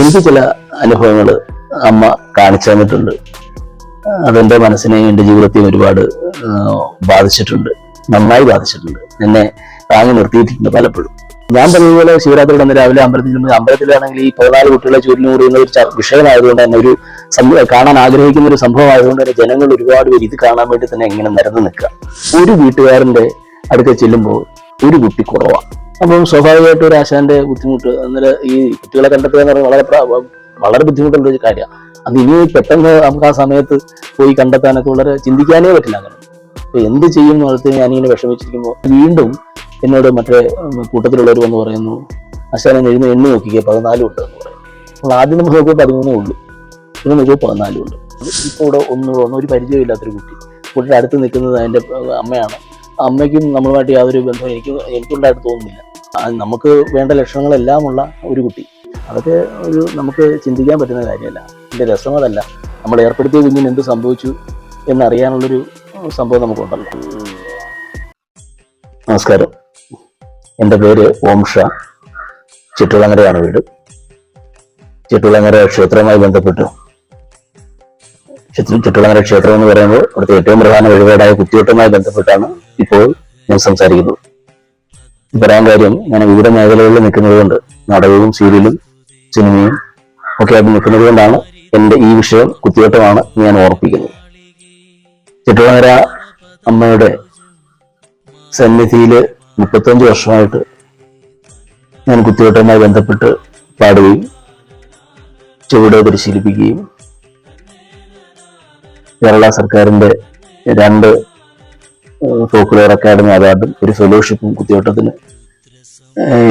എനിക്ക് ചില അനുഭവങ്ങൾ അമ്മ കാണിച്ചു തന്നിട്ടുണ്ട്. അതെന്റെ മനസ്സിനെയും എന്റെ ജീവിതത്തെയും ഒരുപാട് ബാധിച്ചിട്ടുണ്ട്. നന്നായി ബാധിച്ചിട്ടുണ്ട്. എന്നെ താങ്ങി നിർത്തിയിട്ടുണ്ട് പലപ്പോഴും. ഞാൻ പറഞ്ഞതുപോലെ ശിവരാത്രിയുടെ അന്ന് രാവിലെ അമ്പലത്തിൽ അമ്പലത്തിലാണെങ്കിൽ ഈ പതിനാല് കുട്ടികളെ ചൂരിന് കൂടുന്ന ഒരു വിഷയമായതുകൊണ്ട് തന്നെ ഒരു കാണാൻ ആഗ്രഹിക്കുന്ന ഒരു സംഭവമായതുകൊണ്ട് തന്നെ ജനങ്ങൾ ഒരുപാട് പേര് ഇത് കാണാൻ വേണ്ടി തന്നെ എങ്ങനെ നിരന്ന് നിൽക്കുക. ഒരു വീട്ടുകാരന്റെ അടുത്ത് ചെല്ലുമ്പോൾ ഒരു കുട്ടി കുറവാണ് അപ്പം സ്വാഭാവികമായിട്ടും ഒരു ആശാന്റെ ബുദ്ധിമുട്ട് അന്നേരം ഈ കുട്ടികളെ കണ്ടെത്തുക എന്ന് പറഞ്ഞാൽ വളരെ വളരെ ബുദ്ധിമുട്ടുള്ള ഒരു കാര്യമാണ് അത് ഇനി പെട്ടെന്ന് നമുക്ക് ആ സമയത്ത് പോയി കണ്ടെത്താനൊക്കെ വളരെ ചിന്തിക്കാനേ പറ്റില്ല അങ്ങനെ. അപ്പൊ എന്ത് ചെയ്യും എന്നുള്ളത് ഞാനിങ്ങനെ വിഷമിച്ചിരിക്കുമ്പോൾ വീണ്ടും എന്നോട് മറ്റേ കൂട്ടത്തിലുള്ളവർ വന്ന് പറയുന്നു ആശാനെ എഴുന്ന് എണ്ണി നോക്കിക്കുക പതിനാലും ഉണ്ട് എന്ന് പറയും. അപ്പോൾ ആദ്യം നമുക്ക് നോക്കുമ്പോൾ പതിമൂന്നേ ഉള്ളൂ. പിന്നെ നോക്കുമ്പോൾ പതിനാലും ഉണ്ട് ഇപ്പോൾ ഇവിടെ ഒന്നും ഒരു പരിചയമില്ലാത്തൊരു കുട്ടി. കുട്ടിയുടെ അടുത്ത് നിൽക്കുന്നത് അതിന്റെ അമ്മയാണ്. അമ്മയ്ക്കും നമ്മളുമായിട്ട് യാതൊരു ബന്ധവും എനിക്ക് എനിക്കുണ്ടായിട്ട് തോന്നുന്നില്ല. നമുക്ക് വേണ്ട ലക്ഷണങ്ങളെല്ലാം ഉള്ള ഒരു കുട്ടി. അതൊക്കെ ഒരു നമുക്ക് ചിന്തിക്കാൻ പറ്റുന്ന കാര്യമല്ല. എന്റെ രസം അതല്ല. നമ്മൾ ഏർപ്പെടുത്തിയ കുഞ്ഞിന് എന്ത് സംഭവിച്ചു എന്നറിയാനുള്ളൊരു സംഭവം നമുക്കുണ്ടല്ലോ. നമസ്കാരം. എന്റെ പേര് ഓം ഷാ. ചിറ്റുളങ്ങരയാണ് വീട്. ചിറ്റുളങ്ങര ക്ഷേത്രവുമായി ബന്ധപ്പെട്ട് ചിറ്റുളങ്ങര ക്ഷേത്രം എന്ന് പറയുമ്പോൾ അവിടുത്തെ ഏറ്റവും പ്രധാന വഴിപാടായ കുത്തിയോട്ടവുമായി ബന്ധപ്പെട്ടാണ് ഇപ്പോൾ ഞാൻ സംസാരിക്കുന്നത്. പറയാൻ കാര്യം ഞാൻ വിവിധ മേഖലകളിൽ നിൽക്കുന്നത് കൊണ്ട് നാടകവും സീരിയലും സിനിമയും ഒക്കെ ആയിട്ട് നിൽക്കുന്നത് കൊണ്ടാണ് എന്റെ ഈ വിഷയം കുത്തിയോട്ടമാണ് ഞാൻ ഓർപ്പിക്കുന്നത്. ചിറ്റുളങ്ങര അമ്മയുടെ സന്നിധിയിൽ മുപ്പത്തഞ്ച് വർഷമായിട്ട് ഞാൻ കുത്തിയോട്ടവുമായി ബന്ധപ്പെട്ട് പാടുകയും ചുവട് പരിശീലിപ്പിക്കുകയും കേരള സർക്കാരിന്റെ രണ്ട് ഫോക്കുലർ അക്കാദമി അവാർഡും ഒരു ഫെലോഷിപ്പും കുത്തിയോട്ടത്തിന്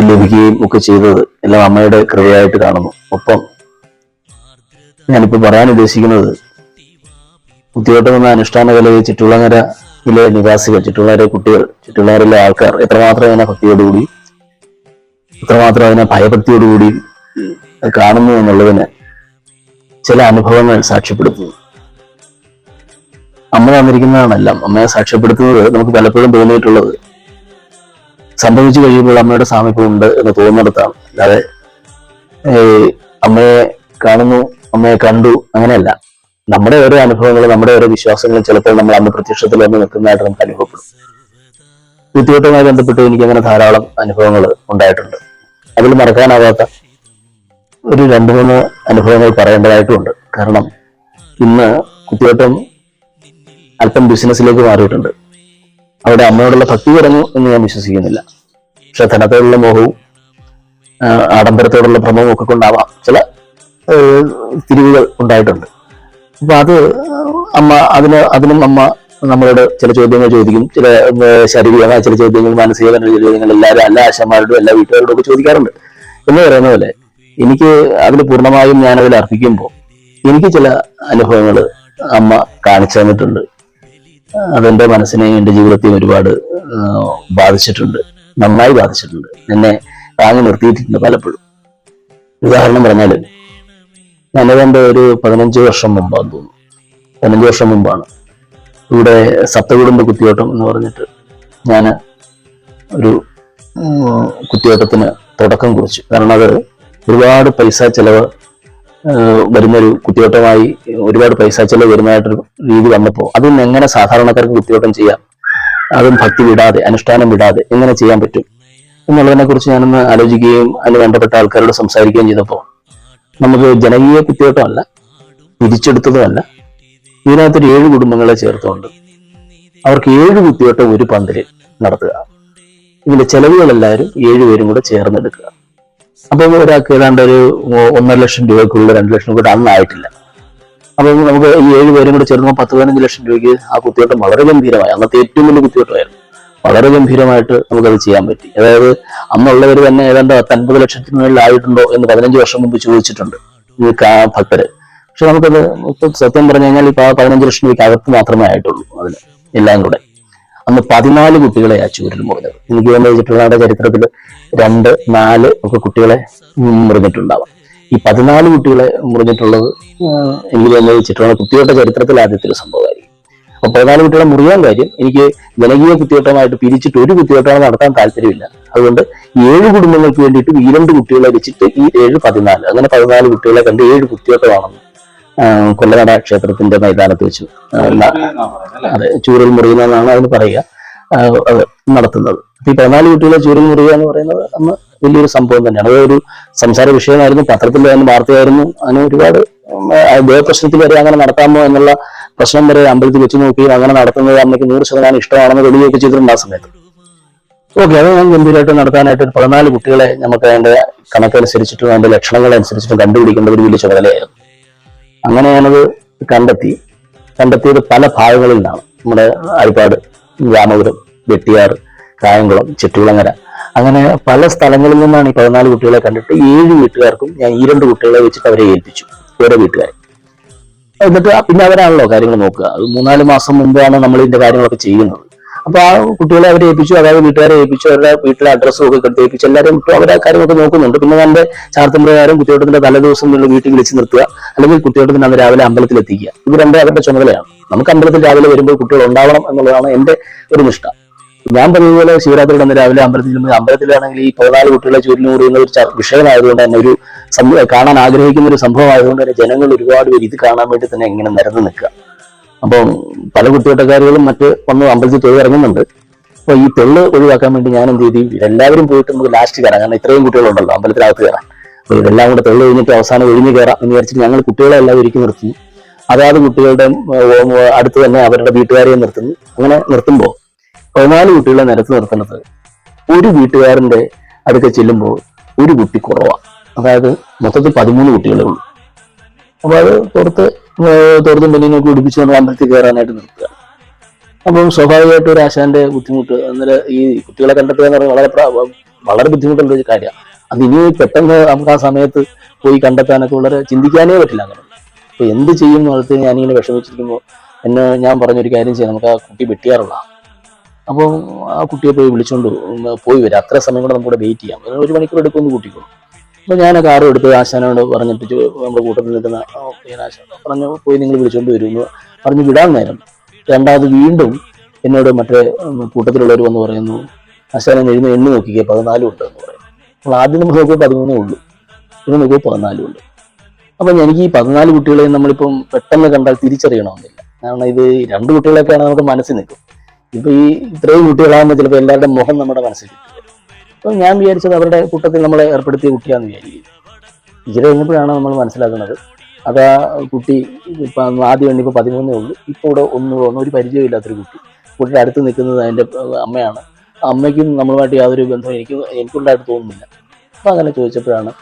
ലഭിക്കുകയും ഒക്കെ ചെയ്തത് എല്ലാം അമ്മയുടെ കൃപയായിട്ട് കാണുന്നു. ഒപ്പം ഞാനിപ്പോൾ പറയാൻ ഉദ്ദേശിക്കുന്നത് കുത്തിയോട്ടം എന്ന അനുഷ്ഠാന കലയെ ചുറ്റുളങ്ങരയിലെ നിവാസികൾ ചുറ്റുള്ളവരെ കുട്ടികൾ ചുറ്റുള്ളവരിലെ ആൾക്കാർ എത്രമാത്രം അതിനെ ഭക്തിയോടുകൂടി എത്രമാത്രം അതിനെ ഭയഭക്തിയോടുകൂടി കാണുന്നു എന്നുള്ളതിന് ചില അനുഭവങ്ങൾ സാക്ഷ്യപ്പെടുത്തുന്നു. അമ്മ തന്നിരിക്കുന്നതാണെല്ലാം. അമ്മയെ സാക്ഷ്യപ്പെടുത്തുന്നത് നമുക്ക് പലപ്പോഴും തോന്നിയിട്ടുള്ളത്. സംഭവിച്ചു കഴിയുമ്പോൾ അമ്മയുടെ സാമീപ്യം ഉണ്ട് എന്ന് തോന്നുന്നിടത്താണ്. അല്ലാതെ അമ്മയെ കാണുന്നു അമ്മയെ കണ്ടു അങ്ങനെയല്ല. നമ്മുടെ ഓരോ അനുഭവങ്ങളും നമ്മുടെ ഓരോ വിശ്വാസങ്ങളും ചിലപ്പോൾ നമ്മൾ അന്ന് പ്രത്യക്ഷത്തിൽ വന്ന് നിൽക്കുന്നതായിട്ട് നമുക്ക് അനുഭവപ്പെടും. വ്യക്തിഗതമായി ബന്ധപ്പെട്ട് എനിക്ക് അങ്ങനെ ധാരാളം അനുഭവങ്ങൾ ഉണ്ടായിട്ടുണ്ട്. അതിൽ മറക്കാനാവാത്ത ഒരു രണ്ട് മൂന്ന് അനുഭവങ്ങൾ പറയേണ്ടതായിട്ടുമുണ്ട് കാരണം ഇന്ന് കുത്തിയോട്ടം അല്പം ബിസിനസ്സിലേക്ക് മാറിയിട്ടുണ്ട്. അവിടെ അമ്മയോടുള്ള ഭക്തി കുറഞ്ഞു എന്ന് ഞാൻ വിശ്വസിക്കുന്നില്ല. പക്ഷെ ധനത്തോടുള്ള മോഹവും ആഡംബരത്തോടുള്ള ഭ്രമവും ഒക്കെ കൊണ്ടാവാം ചില തിരിവുകൾ ഉണ്ടായിട്ടുണ്ട്. അപ്പൊ അത് അമ്മ അതിന് അതിനും അമ്മ നമ്മളോട് ചില ചോദ്യങ്ങൾ ചോദിക്കും. ചില ശാരീരികമായ ചില ചോദ്യങ്ങൾ മാനസികമായ ചില ചോദ്യങ്ങൾ എല്ലാവരും എല്ലാ ആശാന്മാരോടും എല്ലാ വീട്ടുകാരോടും ഒക്കെ ചോദിക്കാറുണ്ട്. എന്ന് പറയുന്ന പോലെ എനിക്ക് അതിൽ പൂർണമായും ഞാനതിൽ അർപ്പിക്കുമ്പോൾ എനിക്ക് ചില അനുഭവങ്ങൾ അമ്മ കാണിച്ചു തന്നിട്ടുണ്ട്. അതെന്റെ മനസ്സിനെയും എന്റെ ജീവിതത്തെയും ഒരുപാട് ബാധിച്ചിട്ടുണ്ട്. നന്നായി ബാധിച്ചിട്ടുണ്ട്. എന്നെ താങ്ങി നിർത്തിയിട്ടുണ്ട് പലപ്പോഴും. ഉദാഹരണം പറഞ്ഞാൽ ഞാനതെന്റെ ഒരു പതിനഞ്ച് വർഷം മുമ്പാന്ന് തോന്നുന്നു. പതിനഞ്ച് വർഷം മുമ്പാണ്. ഇവിടെ സപ്തകുടുംബ കുത്തിയോട്ടം എന്ന് പറഞ്ഞിട്ട് ഞാൻ ഒരു കുത്തിയോട്ടത്തിന് തുടക്കം കുറിച്ചു. കാരണം അത് ഒരുപാട് പൈസ ചെലവ് വരുന്നൊരു കുത്തിയോട്ടമായി ഒരുപാട് പൈസ ചെലവ് വരുന്നതായിട്ടൊരു രീതി വന്നപ്പോൾ അതൊന്നും എങ്ങനെ സാധാരണക്കാർക്ക് കുത്തിയോട്ടം ചെയ്യാം? അതും ഭക്തി വിടാതെ അനുഷ്ഠാനം വിടാതെ എങ്ങനെ ചെയ്യാൻ പറ്റും? എന്നുള്ളതിനെ കുറിച്ച് ഞാനൊന്ന് ആലോചിക്കുകയും അതിന് ബന്ധപ്പെട്ട ആൾക്കാരോട് സംസാരിക്കുകയും ചെയ്തപ്പോൾ നമുക്ക് ജനകീയ കുത്തിയോട്ടമല്ല പിരിച്ചെടുത്തതുമല്ല. ഇതിനകത്തൊരു ഏഴ് കുടുംബങ്ങളെ ചേർത്തുകൊണ്ട് അവർക്ക് ഏഴ് കുത്തിയോട്ടം ഒരു പന്തലിൽ നടത്തുക. ഇതിന്റെ ചെലവുകളെല്ലാവരും ഏഴുപേരും കൂടെ ചേർന്നെടുക്കുക. അപ്പം ഒരാൾക്ക് ഏതാണ്ട് ഒരു ഒന്നര ലക്ഷം രൂപയ്ക്കുള്ള രണ്ട് ലക്ഷം രൂപ അന്നായിട്ടില്ല അപ്പം നമുക്ക് ഈ ഏഴ് പേരും കൂടെ ചേർന്ന് പത്ത് പതിനഞ്ച് ലക്ഷം രൂപയ്ക്ക് ആ കുത്തിയോട്ടം വളരെ ഗംഭീരമായി അന്നത്തെ ഏറ്റവും വലിയ കുത്തിയോട്ടമായിരുന്നു വളരെ ഗംഭീരമായിട്ട് നമുക്കത് ചെയ്യാൻ പറ്റി. അതായത് അന്നുള്ളവർ തന്നെ ഏതാണ്ട് അൻപത് ലക്ഷത്തിന് മുകളിൽ ആയിട്ടുണ്ടോ എന്ന് പതിനഞ്ച് വർഷം മുമ്പ് ചോദിച്ചിട്ടുണ്ട്. ഈ ഭക്തര്. പക്ഷെ നമുക്കത് സത്യം പറഞ്ഞു കഴിഞ്ഞാൽ ഇപ്പൊ പതിനഞ്ച് ലക്ഷം രൂപയ്ക്ക് അകത്ത് മാത്രമേ ആയിട്ടുള്ളൂ അതിന്. എല്ലാം കൂടെ. അന്ന് പതിനാല് കുട്ടികളെ ആ ചൂരിൽ മുറിഞ്ഞത് എനിക്ക് തോന്നുന്നത് ചുറ്റുപാട് ചരിത്രത്തിൽ രണ്ട് നാല് ഒക്കെ കുട്ടികളെ മുറിഞ്ഞിട്ടുണ്ടാവാം. ഈ പതിനാല് കുട്ടികളെ മുറിഞ്ഞിട്ടുള്ളത് എനിക്ക് തോന്നുന്നത് ചിത്രമാണ് കുട്ടികളുടെ ചരിത്രത്തിൽ ആദ്യത്തെ ഒരു സംഭവമായിരിക്കും. അപ്പൊ പതിനാല് കുട്ടികളെ മുറിയാൻ കാര്യം എനിക്ക് ജനകീയ കുത്തിയോട്ടമായിട്ട് പിരിച്ചിട്ട് ഒരു കുത്തിയോട്ടം നടത്താൻ താല്പര്യമില്ല. അതുകൊണ്ട് ഏഴ് കുടുംബങ്ങൾക്ക് വേണ്ടിയിട്ട് ഈ രണ്ട് കുട്ടികളെ വെച്ചിട്ട് ഈ ഏഴ് പതിനാല് അങ്ങനെ പതിനാല് കുട്ടികളെ കണ്ട് ഏഴ് കുത്തിവട്ടമാണെന്ന് ആ, കൊല്ലനട ക്ഷേത്രത്തിന്റെ മൈതാനത്ത് വെച്ചു അതെ ചൂരൽ മുറിയുന്ന എന്നാണ് അതിന് പറയുക. നടത്തുന്നത്. ഈ പതിനാല് കുട്ടികളെ ചൂരൽ മുറിയുക എന്ന് പറയുന്നത് അന്ന് വലിയൊരു സംഭവം തന്നെയാണ്. അതൊരു സംസാര വിഷയമായിരുന്നു. പത്രത്തിൽ തന്നെ വാർത്തയായിരുന്നു. അതിന് ഒരുപാട് ദേവപ്രശ്നത്തിൽ വരെ അങ്ങനെ നടത്താമോ എന്നുള്ള പ്രശ്നം വരെ അമ്പലത്തിൽ വെച്ച് നോക്കുകയും അങ്ങനെ നടത്തുന്നത് അമ്മയ്ക്ക് നൂറ് ശതമാനം ഇഷ്ടമാണെന്ന് വെളിയൊക്കെ ചെയ്തിട്ടുണ്ട് ആ സമയത്ത്. ഓക്കെ അത് ഞാൻ ഗംഭീരമായിട്ട് നടത്താനായിട്ട് ഒരു പതിനാല് കുട്ടികളെ നമുക്ക് അതിന്റെ കണക്കനുസരിച്ചിട്ടും അതിന്റെ ലക്ഷണങ്ങൾ അനുസരിച്ചിട്ടും കണ്ടുപിടിക്കേണ്ട ഒരു വലിയ ചുമതലയായിരുന്നു. അങ്ങനെ ഞാനത് കണ്ടെത്തി. കണ്ടെത്തിയത് പല ഭാഗങ്ങളിൽ നിന്നാണ് നമ്മുടെ ആൽപ്പാട് രാമപുരം വെട്ടിയാർ കായംകുളം ചെട്ടികുളങ്ങര. അങ്ങനെ പല സ്ഥലങ്ങളിൽ നിന്നാണ് ഈ പതിനാല് കുട്ടികളെ കണ്ടിട്ട് ഏഴ് വീട്ടുകാർക്കും ഞാൻ ഈ രണ്ട് കുട്ടികളെ വെച്ചിട്ട് അവരെ ഏൽപ്പിച്ചു ഓരോ വീട്ടുകാരെ. എന്നിട്ട് പിന്നെ അവരാണല്ലോ കാര്യങ്ങൾ നോക്കുക. അത് മൂന്നാൽ മാസം മുമ്പാണ് നമ്മൾ ഇതിന്റെ കാര്യങ്ങളൊക്കെ ചെയ്യുന്നത്. അപ്പൊ ആ കുട്ടികളെ അവരെ ഏൽപ്പിച്ചു അതായത് വീട്ടുകാരെ ഏൽപ്പിച്ചു അവരുടെ വീട്ടിലെ അഡ്രസ്സും ഒക്കെ കൊടുത്ത് ഏൽപ്പിച്ചു. എല്ലാവരും ഇപ്പൊ അവരെ കാര്യങ്ങളൊക്കെ നോക്കുന്നുണ്ട്. പിന്നെ തന്റെ ചാർത്തം പ്രകാരം കുട്ടിയോട്ടത്തിന്റെ തലേ ദിവസം നിങ്ങൾ വീട്ടിൽ വിളിച്ച് നിർത്തുക. അല്ലെങ്കിൽ കുട്ടിയോട്ടത്തിന് അന്ന് രാവിലെ അമ്പലത്തിൽ എത്തിക്കുക. ഇത് രണ്ടേ അവരുടെ ചുമതലയാണ്. നമുക്ക് അമ്പലത്തിൽ രാവിലെ വരുമ്പോൾ കുട്ടികൾ ഉണ്ടാവണം എന്നുള്ളതാണ് എന്റെ ഒരു നിഷ്ഠ. ഞാൻ പറഞ്ഞതുപോലെ ശിവരാത്രിയുടെ അന്ന് രാവിലെ അമ്പലത്തിൽ അമ്പലത്തിലാണെങ്കിൽ ഈ പതിനാല് കുട്ടികളെ ചുരുളിന് കൂടുന്ന ഒരു വിഷയമായതുകൊണ്ട് തന്നെ ഒരു കാണാൻ ആഗ്രഹിക്കുന്ന ഒരു സംഭവമായതുകൊണ്ട് തന്നെ ജനങ്ങൾ ഒരുപാട് പേര് ഇത് കാണാൻ വേണ്ടി തന്നെ ഇങ്ങനെ നിരന്ന് നിൽക്കുക. അപ്പം പല കുട്ടിയോട്ടക്കാരുകളും മറ്റ് വന്ന് അമ്പലത്തിൽ തൊഴിൽ ഇറങ്ങുന്നുണ്ട്. അപ്പോൾ ഈ തെള്ള് ഒഴിവാക്കാൻ വേണ്ടി ഞാൻ എന്ത് ചെയ്തു? എല്ലാവരും പോയിട്ട് നമുക്ക് ലാസ്റ്റ് കയറാം. കാരണം ഇത്രയും കുട്ടികളുണ്ടല്ലോ അമ്പലത്തിനകത്ത് കയറാം അപ്പോൾ ഇതെല്ലാം കൂടെ തെള്ള് കഴിഞ്ഞിട്ട് അവസാനം ഒഴിഞ്ഞു കയറാം എന്ന് വിചാരിച്ചിട്ട് ഞങ്ങൾ കുട്ടികളെ എല്ലാം ഒരുക്കി നിർത്തി. അതാത് കുട്ടികളുടെ അടുത്ത് തന്നെ അവരുടെ വീട്ടുകാരെയും നിർത്തുന്നു. അങ്ങനെ നിർത്തുമ്പോൾ പതിനാല് കുട്ടികളെ നിരത്ത് നിർത്തുന്നത് ഒരു വീട്ടുകാരന്റെ അടുക്ക ചെല്ലുമ്പോൾ ഒരു കുട്ടി കുറവാണ് അതായത് മൊത്തത്തിൽ പതിമൂന്ന് കുട്ടികളേ ഉള്ളൂ. അപ്പൊ അത് പുറത്ത് തോർത്തും പെണ്ണിനൊക്കെ ഉടിപ്പിച്ച് നമ്മൾ അമ്പലത്തിൽ കയറാനായിട്ട് നിർത്തുക. അപ്പം സ്വാഭാവികമായിട്ട് ഒരു ആശാന്റെ ബുദ്ധിമുട്ട് അന്നേരം ഈ കുട്ടികളെ കണ്ടെത്തുക എന്ന് പറഞ്ഞാൽ വളരെ വളരെ ബുദ്ധിമുട്ടുള്ള ഒരു കാര്യമാണ്. അത് ഇനി പെട്ടെന്ന് നമുക്ക് ആ സമയത്ത് പോയി കണ്ടെത്താനൊക്കെ വളരെ ചിന്തിക്കാനേ പറ്റില്ല അങ്ങനെ. അപ്പൊ എന്ത് ചെയ്യും എന്ന് പറഞ്ഞാൽ ഞാനിങ്ങനെ വിഷമിച്ചിരിക്കുമ്പോൾ എന്നെ ഞാൻ പറഞ്ഞൊരു കാര്യം ചെയ്യാം. നമുക്ക് ആ കുട്ടി വെട്ടിയാറുള്ള അപ്പോൾ ആ കുട്ടിയെ പോയി വിളിച്ചുകൊണ്ട് പോയി വരാം. അത്ര സമയം കൂടെ നമുക്ക് വെയിറ്റ് ചെയ്യാം. ഒരു മണിക്കൂർ എടുക്കുമെന്ന് കൂട്ടിക്കോളും. അപ്പോൾ ഞാൻ ആ കാറും എടുത്ത് ആശാനോട് പറഞ്ഞിട്ട് നമ്മുടെ കൂട്ടത്തിൽ നിൽക്കുന്ന ആശാൻ പറഞ്ഞു പോയി നിങ്ങൾ വിളിച്ചോണ്ട് വരുമെന്ന് പറഞ്ഞ് വിടാൻ നേരം. രണ്ടാമത് വീണ്ടും എന്നോട് മറ്റേ കൂട്ടത്തിലുള്ളവർ വന്ന് പറയുന്നു ആശാനം എഴുന്ന എണ്ണു നോക്കിക്കേ പതിനാലും ഉണ്ട് എന്ന് പറയും അപ്പോൾ ആദ്യം നമ്മൾ നോക്കിയാൽ പതിമൂന്നേ ഉള്ളൂ. പിന്നെ നോക്കിയാൽ പതിനാലും ഉണ്ട്. അപ്പം എനിക്ക് ഈ പതിനാല് കുട്ടികളെയും നമ്മളിപ്പം പെട്ടെന്ന് കണ്ടാൽ തിരിച്ചറിയണമെന്നില്ല. കാരണം ഇത് രണ്ട് കുട്ടികളൊക്കെയാണ് നമുക്ക് മനസ്സിൽ നിൽക്കും. ഇപ്പൊ ഈ ഇത്രയും കുട്ടികളാകുമ്പോൾ ചിലപ്പോൾ എല്ലാവരുടെ മുഖം നമ്മുടെ മനസ്സിൽ കിട്ടും അപ്പൊ ഞാൻ വിചാരിച്ചത് അവരുടെ കൂട്ടത്തിൽ നമ്മളെ ഏർപ്പെടുത്തിയ കുട്ടിയാന്ന് വിചാരിക്കും. ഇച്ചിരി കഴിഞ്ഞപ്പോഴാണ് നമ്മൾ മനസ്സിലാക്കുന്നത്. അത് ആ കുട്ടി ഇപ്പൊ ആദ്യം എണ്ണിപ്പോ പതിമൂന്നേ ഉള്ളൂ. ഇപ്പൊ ഇവിടെ ഒന്നും ഒന്നും ഒരു പരിചയമില്ലാത്തൊരു കുട്ടി. കുട്ടിയുടെ അടുത്ത് നിൽക്കുന്നത് അതിന്റെ അമ്മയാണ്. അമ്മയ്ക്കും നമ്മളുമായിട്ട് യാതൊരു ബന്ധവും എനിക്ക് എനിക്കുണ്ടായിട്ട് തോന്നുന്നില്ല. അപ്പൊ അങ്ങനെ ചോദിച്ചപ്പോഴാണ്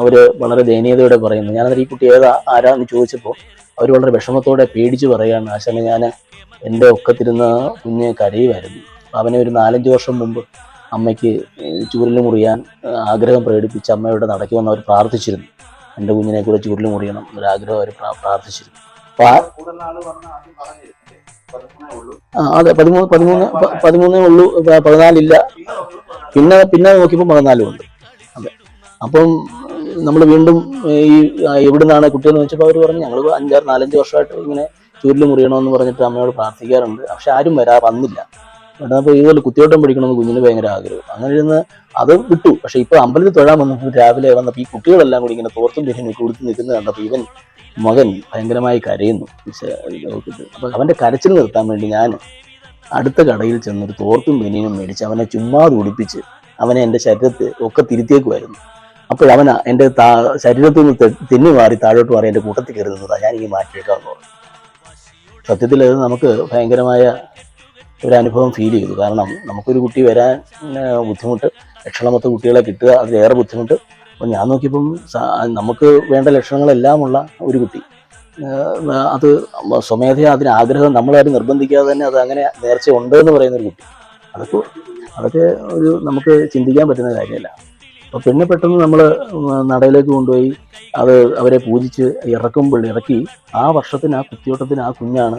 അവർ വളരെ ദയനീയതയോടെ പറയുന്നത്. ഞാനത് ഈ കുട്ടി ഏതാ ആരാന്ന് ചോദിച്ചപ്പോൾ അവർ വളരെ വിഷമത്തോടെ പേടിച്ച് പറയുകയാണ് ആശാനെ ഞാൻ എന്റെ ഒക്കത്തിരുന്ന കുഞ്ഞ് കരയുമായിരുന്നു അവനെ ഒരു നാലഞ്ച് വർഷം മുമ്പ് അമ്മയ്ക്ക് ചൂരൽ മുറിയാൻ ആഗ്രഹം പ്രകടിപ്പിച്ച് അമ്മയോട് നടക്കി വന്ന് അവർ പ്രാർത്ഥിച്ചിരുന്നു. എന്റെ കുഞ്ഞിനെ കൂടെ ചൂരൽ മുറിയണം എന്നൊരാഗ്രഹം അവർ പ്രാ- പ്രാർത്ഥിച്ചിരുന്നു. അതെ പതിമൂന്ന് പതിമൂന്ന് പതിമൂന്നേ ഉള്ളൂ പതിനാലില്ല. പിന്നെ പിന്നെ നോക്കിയപ്പോൾ പതിനാലും ഉണ്ട്. അതെ. അപ്പം നമ്മൾ വീണ്ടും ഈ ആ, എവിടുന്നാണ് കുട്ടിയെന്ന് വെച്ചപ്പോൾ അവർ പറഞ്ഞു ഞങ്ങൾ അഞ്ചാറ് നാലഞ്ച് വർഷമായിട്ട് ഇങ്ങനെ ചൂരിൽ മുറിയണമെന്ന് പറഞ്ഞിട്ട് അമ്മയോട് പ്രാർത്ഥിക്കാറുണ്ട്. പക്ഷെ ആരും വരാ വന്നില്ല. അപ്പോൾ ഇതുപോലെ കുത്തിയോട്ടം പഠിക്കണമെന്ന് കുഞ്ഞിന് ഭയങ്കര ആഗ്രഹം. അങ്ങനെ ഇരുന്ന് അത് വിട്ടു. പക്ഷെ ഇപ്പൊ അമ്പലത്തിൽ തൊഴാൻ വന്നപ്പോൾ രാവിലെ വന്നപ്പോൾ ഈ കുട്ടികളെല്ലാം കൂടി ഇങ്ങനെ തോർത്തും പിരിഞ്ഞ് കൊടുത്ത് നിൽക്കുന്നത് കണ്ടപ്പോൾ ഇവൻ മകൻ ഭയങ്കരമായി കരയുന്നു. അപ്പോൾ അപ്പൊ അവന്റെ കരച്ചിൽ നിർത്താൻ വേണ്ടി ഞാൻ അടുത്ത കടയിൽ ചെന്നൊരു തോർത്തും ബനീനും മേടിച്ച് അവനെ ചുമ്മാതെ ഉടുപ്പിച്ച് അവനെ എന്റെ ശരീരത്തെ ഒക്കെ തിരുത്തിയേക്കുമായിരുന്നു അപ്പോൾ അവൻ എന്റെ താ ശരീരത്തിൽ നിന്ന് തെന്നി മാറി താഴോട്ട് മാറി എന്റെ കൂട്ടത്തിൽ കയറി നിന്നതാണ് ഞാൻ ഈ മാറ്റിയെടുക്കാമെന്ന് പറഞ്ഞു. സത്യത്തിൽ അത് നമുക്ക് ഭയങ്കരമായ ഒരു അനുഭവം ഫീൽ ചെയ്തു. കാരണം നമുക്കൊരു കുട്ടി വരാൻ ബുദ്ധിമുട്ട് ലക്ഷണമൊത്ത കുട്ടികളെ കിട്ടുക അതിലേറെ ബുദ്ധിമുട്ട്. അപ്പം ഞാൻ നോക്കിയപ്പം നമുക്ക് വേണ്ട ലക്ഷണങ്ങളെല്ലാം ഉള്ള ഒരു കുട്ടി. അത് സ്വമേധയാ അതിന് ആഗ്രഹം നമ്മളാരും നിർബന്ധിക്കാതെ തന്നെ അത് അങ്ങനെ നേർച്ച ഉണ്ട് എന്ന് പറയുന്ന ഒരു കുട്ടി. അതൊക്കെ അതൊക്കെ ഒരു നമുക്ക് ചിന്തിക്കാൻ പറ്റുന്ന കാര്യമല്ല. അപ്പോൾ പിന്നെ പെട്ടെന്ന് നമ്മൾ നടയിലേക്ക് കൊണ്ടുപോയി അത് അവരെ പൂജിച്ച് ഇറക്കുമ്പോൾ ഇറക്കി ആ വർഷത്തിന് ആ കുത്തിയോട്ടത്തിന് ആ കുഞ്ഞാണ്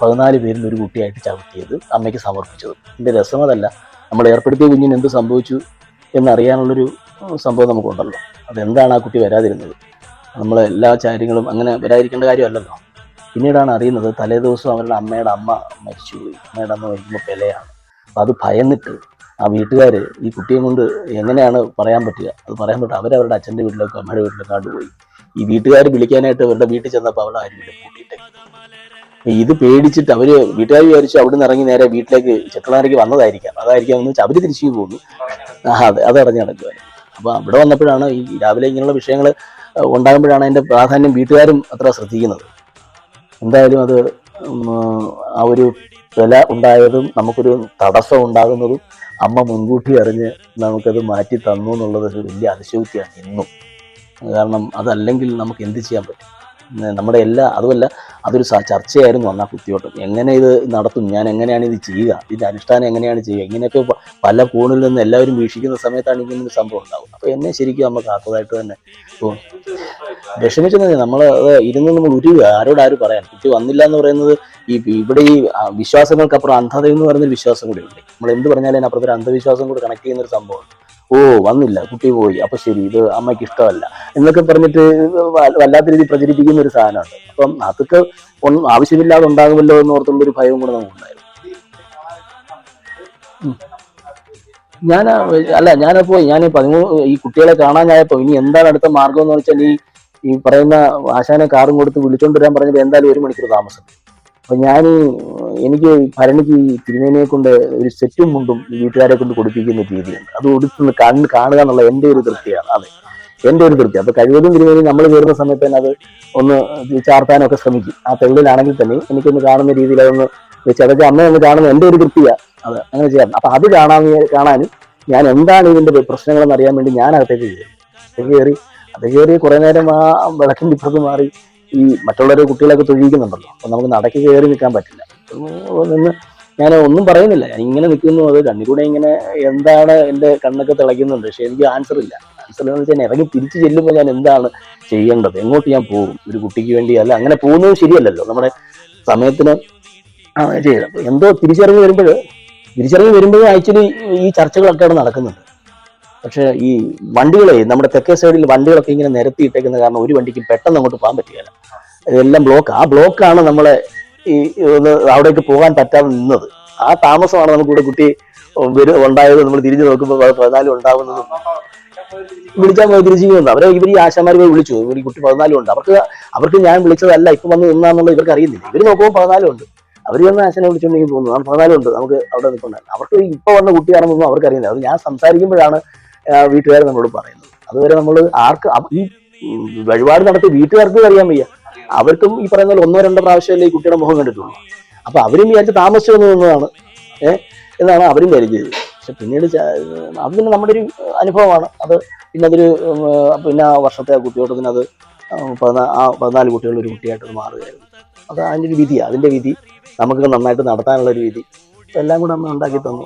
പതിനാല് പേരിൽ ഒരു കുട്ടിയായിട്ട് ചവിട്ടിയത് അമ്മയ്ക്ക് സമർപ്പിച്ചത്. എന്റെ രസം അതല്ല നമ്മൾ ഏർപ്പെടുത്തിയ കുഞ്ഞിന് എന്ത് സംഭവിച്ചു എന്നറിയാനുള്ളൊരു സംഭവം നമുക്കുണ്ടല്ലോ. അതെന്താണ് ആ കുട്ടി വരാതിരുന്നത്? നമ്മൾ എല്ലാ കാര്യങ്ങളും അങ്ങനെ വരാതിരിക്കേണ്ട കാര്യമല്ലല്ലോ. പിന്നീടാണ് അറിയുന്നത് തലേദിവസം അവരുടെ അമ്മയുടെ അമ്മ മരിച്ചുപോയി. അമ്മയുടെ അമ്മ മരിക്കുമ്പോൾ പെലയാണ്. അത് ഭയന്നിട്ട് ആ വീട്ടുകാർ ഈ കുട്ടിയെ കൊണ്ട് എങ്ങനെയാണ് പറയാൻ പറ്റുക? അത് പറയാൻ പറ്റുക അവരവരുടെ അച്ഛന്റെ വീട്ടിലേക്കോ അമ്മയുടെ വീട്ടിലേക്കോ പോയി ഈ വീട്ടുകാർ വിളിക്കാനായിട്ട് അവരുടെ വീട്ടിൽ ചെന്നപ്പോൾ അവിടെ ആരും കൂട്ടിയിട്ട്. ഇത് പേടിച്ചിട്ട് അവർ വീട്ടുകാർ വിചാരിച്ചു അവിടെ നിന്ന് ഇറങ്ങി നേരെ വീട്ടിലേക്ക് ചെട്ടനാരേക്ക് വന്നതായിരിക്കാം. അതായിരിക്കാം എന്ന് വെച്ചാൽ അവർ തിരിച്ചു പോകുന്നു ആ അതെ അത് അടഞ്ഞു നടക്കുക. അപ്പൊ അവിടെ വന്നപ്പോഴാണ് ഈ രാവിലെ ഇങ്ങനെയുള്ള വിഷയങ്ങൾ ഉണ്ടാകുമ്പോഴാണ് അതിന്റെ പ്രാധാന്യം വീട്ടുകാരും അത്ര ശ്രദ്ധിക്കുന്നത്. എന്തായാലും അത് ആ ഒരു വില ഉണ്ടായതും നമുക്കൊരു തടസ്സം ഉണ്ടാകുന്നതും അമ്മ മുൻകൂട്ടി അറിഞ്ഞ് നമുക്കത് മാറ്റി തന്നു എന്നുള്ളത് വലിയ അതിശയോക്തിയാണ് ഇന്നും. കാരണം അതല്ലെങ്കിൽ നമുക്ക് എന്ത് ചെയ്യാൻ പറ്റും? നമ്മുടെ എല്ലാ അതുമല്ല അതൊരു ചർച്ചയായിരുന്നു അന്ന് ആ കുത്തിയോട്ടം എങ്ങനെ ഇത് നടത്തും? ഞാൻ എങ്ങനെയാണ് ഇത് ചെയ്യുക? ഇതിന്റെ അനുഷ്ഠാനം എങ്ങനെയാണ് ചെയ്യുക? ഇങ്ങനെയൊക്കെ പല കോണിൽ നിന്ന് എല്ലാവരും വീക്ഷിക്കുന്ന സമയത്താണ് ഇങ്ങനെ ഒരു സംഭവം ഉണ്ടാവും അപ്പോൾ എന്നെ ശരിക്കും നമുക്ക് കാത്തതായിട്ട് തന്നെ തോന്നി വിഷമിച്ചെന്നത് നമ്മൾ ഇരുന്ന് നമ്മൾ ഉരുക ആരോട് ആരും പറയാൻ. കുട്ടി വന്നില്ല എന്ന് പറയുന്നത് ഈ ഇവിടെ ഈ വിശ്വാസങ്ങൾക്കപ്പുറം അന്ധത എന്ന് പറയുന്നൊരു വിശ്വാസം കൂടി ഉണ്ട്. നമ്മൾ എന്ത് പറഞ്ഞാലും അതിനപ്പുറത്തൊരു അന്ധവിശ്വാസം കൂടി കണക്ട് ചെയ്യുന്ന ഒരു സംഭവം ഓ വന്നില്ല. കുട്ടി പോയി. അപ്പൊ ശരി ഇത് അമ്മയ്ക്ക് ഇഷ്ടമല്ല. എന്നൊക്കെ പറഞ്ഞിട്ട് വല്ലാത്ത രീതി പ്രചരിപ്പിക്കുന്ന ഒരു സാധനമുണ്ട്. അപ്പം അതൊക്കെ ഒന്നും ആവശ്യമില്ലാതെ ഉണ്ടാകുമല്ലോ എന്ന് ഓർത്തുള്ള ഒരു ഭയവും കൂടെ നമുക്കുണ്ടായിരുന്നു. ഞാൻ അല്ല ഞാനപ്പോ ഞാൻ പതിമൂന്ന് ഈ കുട്ടികളെ കാണാനായപ്പോ ഇനി എന്താണ് അടുത്ത മാർഗം എന്ന് വെച്ചാൽ ഈ ഈ പറയുന്ന ആശാനെ കാറും കൊടുത്ത് വിളിച്ചോണ്ട് വരാൻ പറഞ്ഞപ്പോൾ എന്തായാലും ഒരു മണിക്കൂർ താമസം. അപ്പൊ ഞാൻ എനിക്ക് ഭരണിക്ക് തിരുമേനിയെ കൊണ്ട് ഒരു സെറ്റും മുണ്ടും ഈ വീട്ടുകാരെ കൊണ്ട് കൊടുപ്പിക്കുന്ന രീതിയുണ്ട്. അത് ഉടുത്തുനിന്ന് കണ്ണ് കാണുക എന്നുള്ള എന്റെ ഒരു തൃപ്തിയാണ് അതെ. എന്റെ ഒരു തൃപ്തി. അപ്പൊ കഴിവതും തിരുമേനി നമ്മൾ കയറുന്ന സമയത്ത് തന്നെ അത് ഒന്ന് ചാർത്താനൊക്കെ ശ്രമിക്കും. ആ തെള്ളിലാണെങ്കിൽ തന്നെ എനിക്കൊന്ന് കാണുന്ന രീതിയിൽ അതൊന്ന് വെച്ച് അതൊക്കെ അമ്മ ഒന്ന് കാണുന്ന എന്റെ ഒരു തൃപ്തിയാണ് അത് അങ്ങനെ ചെയ്യാം. അപ്പൊ അത് കാണാൻ കാണാനും ഞാൻ എന്താണ് ഇതിന്റെ പ്രശ്നങ്ങളെന്ന് അറിയാൻ വേണ്ടി ഞാൻ അകത്തേക്ക് കയറി. അകത്തേക്ക് കയറി അത് കയറി കുറെ നേരം ആ വിളക്കിന്റെ ഇപ്പുറത്ത് മാറി ഈ മറ്റുള്ളവരെ കുട്ടികളൊക്കെ തൊഴിലിക്കുന്നുണ്ടല്ലോ അപ്പൊ നമുക്ക് നടക്കി കയറി നിൽക്കാൻ പറ്റില്ല. നിന്ന് ഞാൻ ഒന്നും പറയുന്നില്ല. ഞാൻ ഇങ്ങനെ നിൽക്കുന്നു അത് കണ്ണിലൂടെ ഇങ്ങനെ എന്താണ് എന്റെ കണ്ണൊക്കെ തിളയ്ക്കുന്നുണ്ട്. പക്ഷെ എനിക്ക് ആൻസർ ഇല്ല. ആൻസർ എന്ന് വെച്ചാൽ ഇറങ്ങി തിരിച്ചു ചെല്ലുമ്പോൾ ഞാൻ എന്താണ് ചെയ്യേണ്ടത്? എങ്ങോട്ട് ഞാൻ പോകും? ഒരു കുട്ടിക്ക് വേണ്ടി അല്ല അങ്ങനെ പോകുന്നത് ശരിയല്ലല്ലോ. നമ്മുടെ സമയത്തിന് ചെയ്യണം. എന്തോ തിരിച്ചിറങ്ങി വരുമ്പോൾ തിരിച്ചിറങ്ങി വരുമ്പോഴേ ആക്ച്വലി ഈ ചർച്ചകളൊക്കെ അവിടെ നടക്കുന്നുണ്ട്. പക്ഷെ ഈ വണ്ടികളെ നമ്മുടെ തെക്കേ സൈഡിൽ വണ്ടികളൊക്കെ ഇങ്ങനെ നിരത്തിയിട്ടേക്കുന്ന കാരണം ഒരു വണ്ടിക്കും പെട്ടെന്ന് അങ്ങോട്ട് പോകാൻ പറ്റുകയില്ല. ഇതെല്ലാം ബ്ലോക്ക് ആ. ബ്ലോക്കാണ് നമ്മളെ ഈ ഒന്ന് അവിടേക്ക് പോകാൻ പറ്റാതെ നിന്നത്. ആ താമസമാണ് നമുക്ക് ഇവിടെ കുട്ടി ഉണ്ടായത്. നമ്മൾ തിരിഞ്ഞു നോക്കുമ്പോൾ പതിനാലും ഉണ്ടാവുന്നതും. വിളിച്ചാൽ പോയി തിരിച്ചു വന്നു. അവരെ ഇവർ ഈ ആശാമാർ പോയി വിളിച്ചു. ഇവർ കുട്ടി പതിനാലും ഉണ്ട്. അവർക്ക് അവർക്ക് ഞാൻ വിളിച്ചതല്ല. ഇപ്പൊ വന്ന് നിന്നാന്നുള്ളത് ഇവർക്ക് അറിയുന്നില്ല. ഇവർ നോക്കുമ്പോൾ പതിനാലും ഉണ്ട്. അവർ വന്ന് ആശാനെ വിളിച്ചുകൊണ്ടെങ്കിൽ തോന്നുന്നു പതിനാലും ഉണ്ട്. നമുക്ക് അവിടെ നിൽക്കുന്നുണ്ട് അവർക്ക് ഇപ്പൊ വന്ന കുട്ടിയാണെന്നൊന്നും അവർക്ക് അറിയുന്നില്ല അത് ഞാൻ സംസാരിക്കുമ്പോഴാണ് വീട്ടുകാർ നമ്മളോട് പറയുന്നത്. അതുവരെ നമ്മൾ ആർക്ക് ഈ വഴിപാട് നടത്തി വീട്ടുകാർക്ക് അറിയാൻ വയ്യ. അവർക്കും ഈ പറയുന്ന പോലെ ഒന്നോ രണ്ടോ പ്രാവശ്യമല്ലേ ഈ കുട്ടിയുടെ മുഖം കണ്ടിട്ടുള്ളൂ. അപ്പൊ അവരും വിചാരിച്ച് താമസിച്ചു വന്നതാണ് ഏഹ് എന്നാണ് അവരും കരുതിയത്. പക്ഷെ പിന്നീട് അത് പിന്നെ നമ്മുടെ ഒരു അനുഭവമാണ്. അത് പിന്നെ അതൊരു പിന്നെ ആ വർഷത്തെ ആ കുട്ടിയോട്ടത്തിന് അത് പതിനാ ആ പതിനാല് കുട്ടികളിൽ ഒരു കുട്ടിയായിട്ട് മാറുകയായിരുന്നു. അത് അതിന്റെ ഒരു വിധിയാണ് അതിന്റെ വിധി നമുക്ക് നന്നായിട്ട് നടത്താനുള്ള ഒരു വിധി. എല്ലാം കൂടെ അമ്മ ഉണ്ടാക്കി തന്നു.